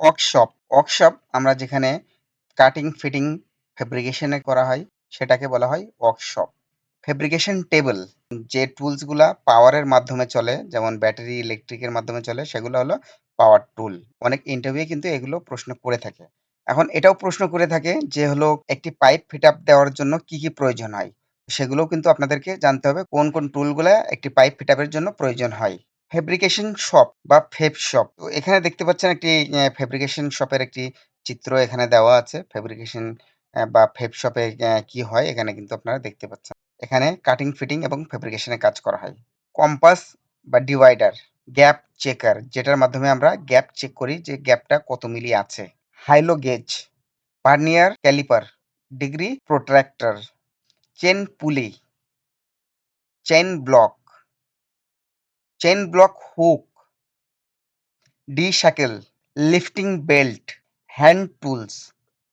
Workshop workshop আমরা যেখানে cutting fitting ফেব্রিকেশনে করা হয়, সেটাকে বলা হয় ওয়ার্কশপ ফেব্রিকেশন টেবল যে টুলসগুলা পাওয়ারের মাধ্যমে চলে, যেমন ব্যাটারি ইলেকট্রিকের মাধ্যমে চলে, সেগুলো হলো পাওয়ার টুল অনেক ইন্টারভিউ কিন্তু এগুলো প্রশ্ন করে থাকে। এখন এটাও প্রশ্ন করে থাকে যে হলো একটি পাইপ ফিট আপ দেওয়ার জন্য কি কি প্রয়োজন হয়? সেগুলোও কিন্তু আপনাদেরকে জানতে হবে কোন কোন টুলগুলা একটি পাইপ ফিট আপের জন্য প্রয়োজন হয়। ফেব্রিকেশন শপ বা ফেব শপ তো এখানে দেখতে পাচ্ছেন একটি ফেব্রিকেশন শপের একটি চিত্র এখানে দেওয়া আছে। ফেব্রিকেশন বা ফেব শপে কি হয় এখানে কিন্তু আপনারা দেখতে পাচ্ছেন। এখানে কাটিং ফিটিং এবং ফেব্রিকেশনের কাজ করা হয়। কম্পাস বা ডিভাইডার গ্যাপ চেকার যেটার মাধ্যমে আমরা গ্যাপ চেক করি যে গ্যাপটা কত মিলি আছে। Hi lo gauge vernier caliper degree protractor chain pulley chain block chain block hook, D shackle, lifting belt, hand tools,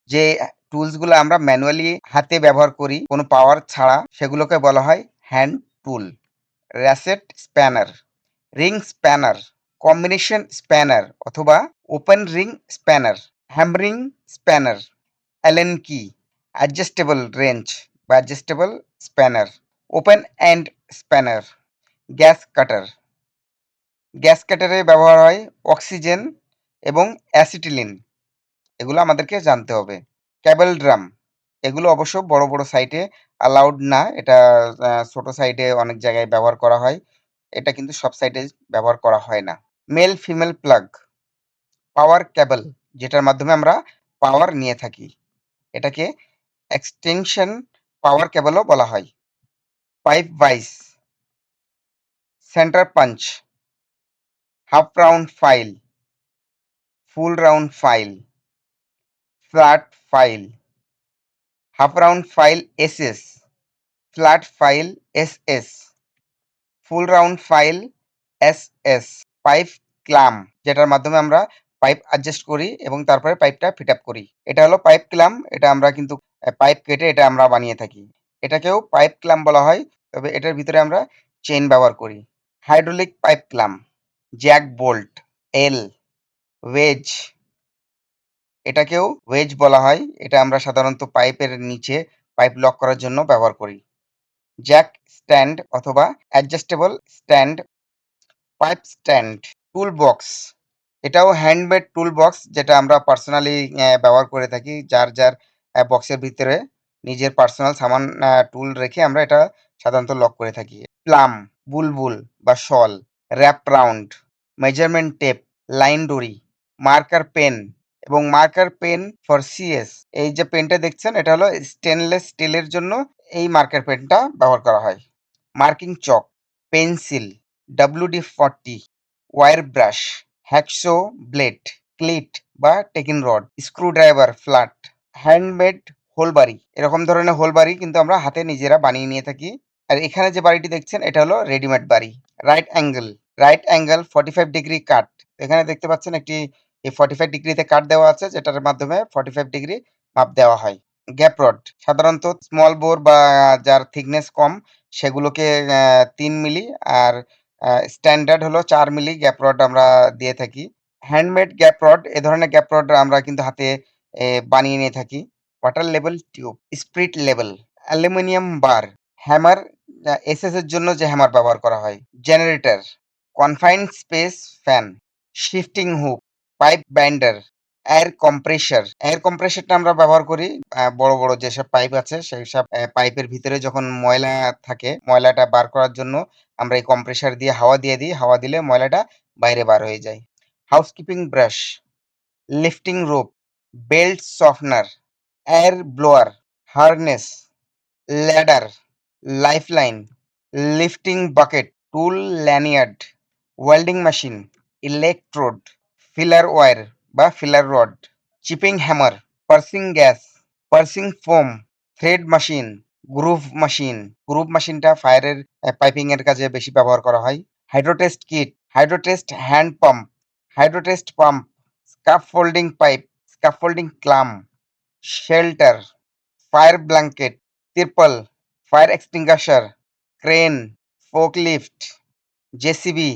যে টুলসগুলো আমরা ম্যানুয়ালি হাতে ব্যবহার করি, কোনো পাওয়ার ছাড়া সেগুলোকে বলা হয় hand tool, ratchet spanner, ring spanner, combination spanner অথবা open ring spanner, hammering spanner, Allen key, adjustable wrench বা adjustable spanner, open end spanner, gas cutter. Gas কাটারে ব্যবহার হয় অক্সিজেন এবং অ্যাসিটিলিন। এগুলো আমাদেরকে জানতে হবে। ক্যাবেল ড্রাম, এগুলো অবশ্য বড় বড় সাইটে অ্যালাউড না। এটা ছোট সাইটে অনেক জায়গায় ব্যবহার করা হয়। এটা কিন্তু সব সাইটে ব্যবহার করা হয় না। Male, female plug, power cable, যেটার মাধ্যমে আমরা পাওয়ার নিয়ে থাকি। এটাকে এক্সটেনশন পাওয়ার ক্যাবেলও বলা হয়। Pipe vice, centre punch half round file, full round file, flat file, half round file SS, flat file SS, full round file SS, pipe clamp, যেটার মাধ্যমে আমরা পাইপ অ্যাডজাস্ট করি এবং তারপরে পাইপটা ফিট আপ করি। এটা হলো পাইপ ক্লাম, এটা আমরা কিন্তু পাইপ কেটে এটা আমরা বানিয়ে থাকি। এটাকেও পাইপ ক্লাম বলা হয়, তবে এটার ভিতরে আমরা চেন ব্যবহার করি। Hydraulic pipe clamp. Jack bolt, L, wedge, এটাকেও ওয়েজ বলা হয়। এটা আমরা সাধারণত পাইপের নিচে পাইপ লক করার জন্য ব্যবহার করি। জ্যাক স্ট্যান্ড অথবা adjustable stand, pipe stand, tool box, এটাও হ্যান্ডমেড টুল বক্স যেটা আমরা পার্সোনালি ব্যবহার করে থাকি। যার যার বক্সের ভিতরে নিজের পার্সোনাল সামান টুল রেখে আমরা এটা সাধারণত লক করে থাকি। প্লাম, বুলবুল বা শল wrap round measurement tape line ডরি marker pen এবং মার্কার পেন ফর সিএস এই যে পেনটা দেখছেন, এটা হলো স্টেনলেস স্টিলের জন্য এই মার্কার পেনটা ব্যবহার করা হয়। Marking chalk pencil WD forty wire brush hacksaw blade cleat বা tacking rod screwdriver flat handmade হোলবাড়ি এরকম ধরনের হোলবাড়ি কিন্তু আমরা হাতে নিজেরা বানিয়ে নিয়ে থাকি। আর এখানে যে বাড়িটি দেখছেন, এটা হলো রেডিমেড বাড়ি। Right angle right angle forty five degree cut এখানে দেখতে পাচ্ছেন একটি এই ফর্টি ফাইভ ডিগ্রিতে কাট দেওয়া আছে, যেটার মাধ্যমে ফর্টি ফাইভ ডিগ্রি মাপ দেওয়া হয়। গ্যাপ রড সাধারণত স্মল বোর বা যার থিকনেস কম, সেগুলোকে তিন মিলি আর স্ট্যান্ডার্ড হলো চার মিলি গ্যাপ রড আমরা দিয়ে থাকি। হ্যান্ডমেড গ্যাপ রড এ ধরনের গ্যাপ রড আমরা কিন্তু হাতে বানিয়ে নিয়ে থাকি। Water level tube spirit level aluminium bar hammer SS এর জন্য যে হ্যামার ব্যবহার করা হয়। Generator confined space fan shifting hook pipe binder air compressor air কম্প্রেসারটা আমরা ব্যবহার করি বড় বড় যেসব পাইপ আছে সেই সব পাইপের ভিতরে যখন ময়লা থাকে, ময়লাটা বার করার জন্য আমরা এই কম্প্রেসার দিয়ে হাওয়া দিয়ে দিই। হাওয়া দিলে ময়লাটা বাইরে বার হয়ে যায়। Housekeeping brush lifting rope belt softener air blower harness ladder lifeline lifting bucket tool lanyard welding machine electrode filler wire বা filler rod chipping hammer purging gas purging foam thread machine groove machine গ্রুভ মেশিনটা ফায়ারের piping এর কাজে বেশি ব্যবহার করা হয়। Hydrotest kit hydrotest hand pump hydrotest pump scaffolding pipe scaffolding clamp shelter fire blanket তিরপল fire extinguisher crane, forklift, JCB,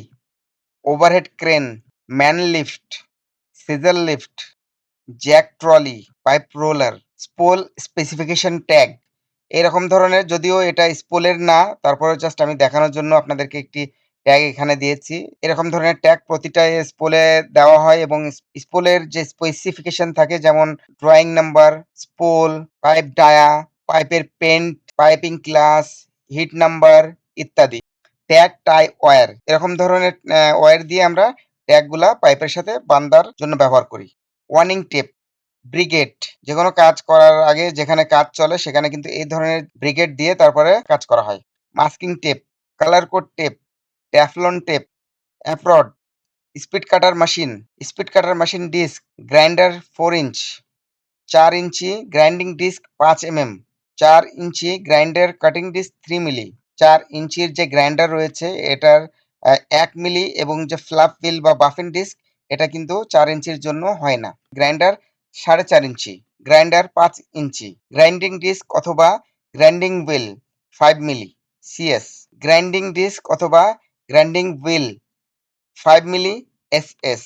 overhead crane, man lift, scissor lift, jack trolley, pipe roller, spool specification tag. এরকম ধরনের যদিও এটা স্পোলের না তারপরে just আমি দেখানোর জন্য আপনাদেরকে একটি ট্যাগ এখানে দিয়েছি। এরকম ধরনের ট্যাগ প্রতিটা স্পোলে দেওয়া হয় এবং স্পোলের যে স্পেসিফিকেশন থাকে যেমন drawing number, spool, pipe dia, পাইপের paint piping class heat number ইত্যাদি। ট্যাগ টাই ওয়্যার এরকম ধরনের ওয়্যার দিয়ে আমরা ট্যাগগুলা পাইপের সাথে বান্দার জন্য ব্যবহার করি। ওয়ার্নিং টেপ ব্রিগেড যে কোনো কাজ করার আগে যেখানে কাজ চলে, সেখানে কিন্তু এই ধরনের ব্রিগেড দিয়ে তারপরে কাজ করা হয়। Masking tape colour code tape Teflon tape apron speed cutter machine speed cutter machine disc grinder four inch চার ইঞ্চি গ্রাইন্ডিং ডিস্ক পাঁচ এমএম চার ইঞ্চি grinder cutting disc three milli চার ইঞ্চির যে গ্রাইন্ডার রয়েছে, এটার এক মিলি এবং যে ফ্লাপ হুইল বা বাফিন ডিস্ক এটা কিন্তু চার ইঞ্চির জন্য হয় না। গ্রাইন্ডার সাড়ে চার ইঞ্চি, গ্রাইন্ডার পাঁচ ইঞ্চি গ্রাইন্ডিং ডিস্ক অথবা grinding wheel five milli CS grinding disc অথবা grinding wheel five milli S S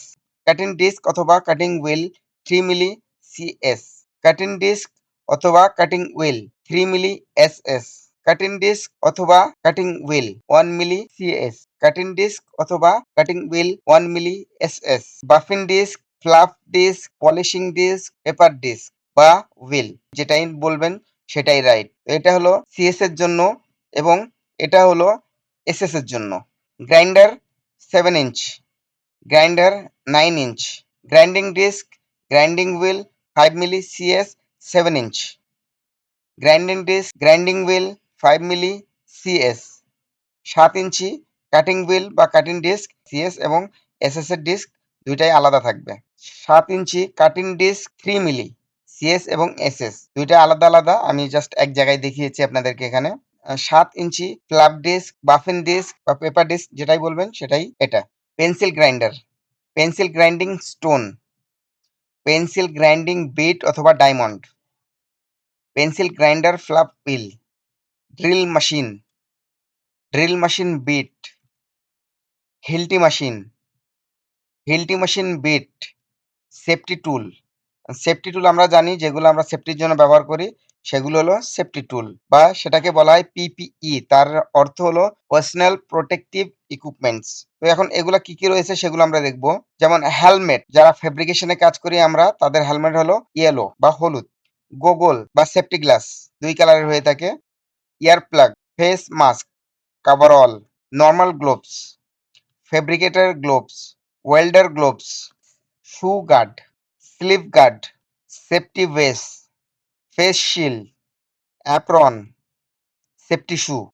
cutting disc অথবা cutting wheel three milli CS cutting disc অথবা cutting wheel three milli S S cutting disc অথবা cutting wheel one milli CS cutting disc অথবা cutting wheel one milli S S buffing disc flap disc polishing disc paper disc বা wheel যেটাই বলবেন সেটাই right এটা হলো CS এর জন্য এবং এটা হলো এস এস এর জন্য। Grinder seven inch grinder nine inch grinding disc grinding wheel five milli CS seven inch grinding disc grinding wheel five milli CS সাত ইঞ্চি কাটিং হুইল বা কাটিং ডিস্ক সিএস এবং এসএস এর ডিস্ক দুইটাই আলাদা থাকবে। সাত ইঞ্চি cutting disc three milli CS এবং SS দুইটা আলাদা আলাদা। আমি জাস্ট এক জায়গায় দেখিয়েছি আপনাদেরকে এখানে। সাত ইঞ্চি ফ্ল্যাপ ডিস্ক বাফিন ডিস্ক বা পেপার ডিস্ক যেটাই বলবেন সেটাই এটা। Pencil grinder pencil grinding stone pencil grinding bit অথবা diamond pencil grinder, flap wheel, drill machine drill machine bit, Hilti machine Hilti machine bit, safety tool. Safety tool আমরা জানি, যেগুলো আমরা সেফটির জন্য ব্যবহার করি, সেগুলো হলো সেফটি টুল বা সেটাকে বলা হয় পিপিই তার অর্থ হলো পার্সোনাল প্রোটেকটিভ ইকুইপমেন্টস তো এখন এগুলো কি কি রয়েছে সেগুলো আমরা দেখব। যেমন হেলমেট যারা ফেব্রিকেশনে কাজ করি আমরা, তাদের হেলমেট হলো ইয়েলো বা হলুদ। গোগল বা সেফটি গ্লাস দুই কালারের হয়ে থাকে। Ear plug face mask coverall normal gloves fabricator gloves welder gloves shoe guard slip guard safety vest face shield apron safety shoe